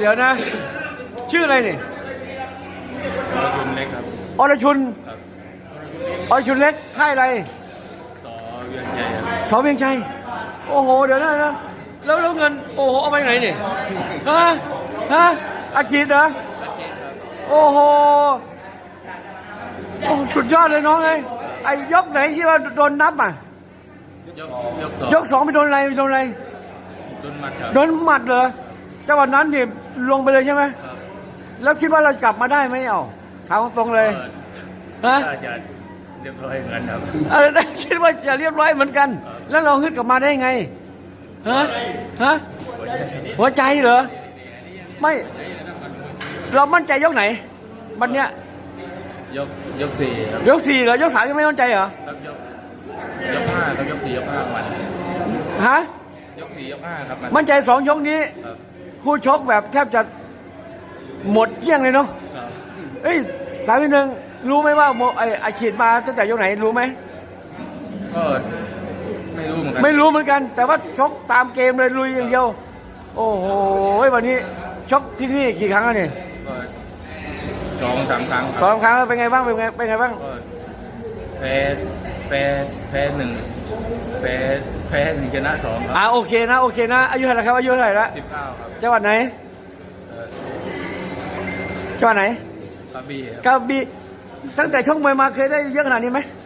เดี๋ยวนะ ชื่ออะไรนี่รชุนเล็กครับอรชุนครับอรชุนเล็กค่ายอะไรต่อเวียงชัยครับสอเวียงชัยโอ้โห เดี๋ยวนะนะแล้วแล้วเงิน โอ้โห เอาไปไหนนี่ฮะฮะอาชีพเหรอโอ้โหโอ้สุดยอดเลยน้องเลยไอ้ยกไหนที่ว่าโดนนับอะยกยกสองยกสองไปโดนอะไรไปโดนอะไรต้นมัดครับโดนหมัดเหรอ จังหวะนั้นนี่ลงไปเลยใช่ไหมครับแล้วคิดว่าเรากลับมาได้ไหมเอาถามตรงๆเลยก็ฮะ น่าจะเรียบร้อยเหมือนกันครับอะไรนะคิดว่าจะเรียบร้อยเหมือนกัน แล้วเราฮึดกลับมาได้ไงฮะฮะหัวใจเหรอไม่ เรามั่นใจยกไหนวันเนี้ยยกยกสี่ครับยกสี่เหรอยกสามยังไม่มั่นใจเหรอครับยกยกห้าครับยกสี่ยกห้ามันฮะยกสี่ยกห้าครับมันมั่นใจสองยกนี้ ครับ คู่ชกแบบแทบจะหมดเกลี้ยงเลยเนาะครับเอ้ยถามนิดนึงรู้ไหมว่าโมไออาฉีดมาตั้งแต่ยกไหนรู้ไหม ก็ไม่รู้เหมือนกันไม่รู้เหมือนกัน แต่ว่าชกตามเกมเลยลุยอย่างเดียว โอ้โหวันนี้ชกที่นี่กี่ครั้งแล้วเนี่ยก็สองสามครั้งคสอรับงครั้งแล้วเป็นไงบ้างเป็นไงเป็นไงบ้างก็แพ้แพ้แพ้หนึ่ง แพ้แพ้หนึ่งชนะสองคอ่ารับโอเคนะโอเคนะอายุเท่าไหร่ครับอายุเท่าไหร่ละสิบเก้าครับจังหวัดไหนเอ่อจังหวัดไหนกระบี่ครับกระบี่ตั้งแต่ชกมวยมาเคยได้เยอะขนาดนี้ไหมไ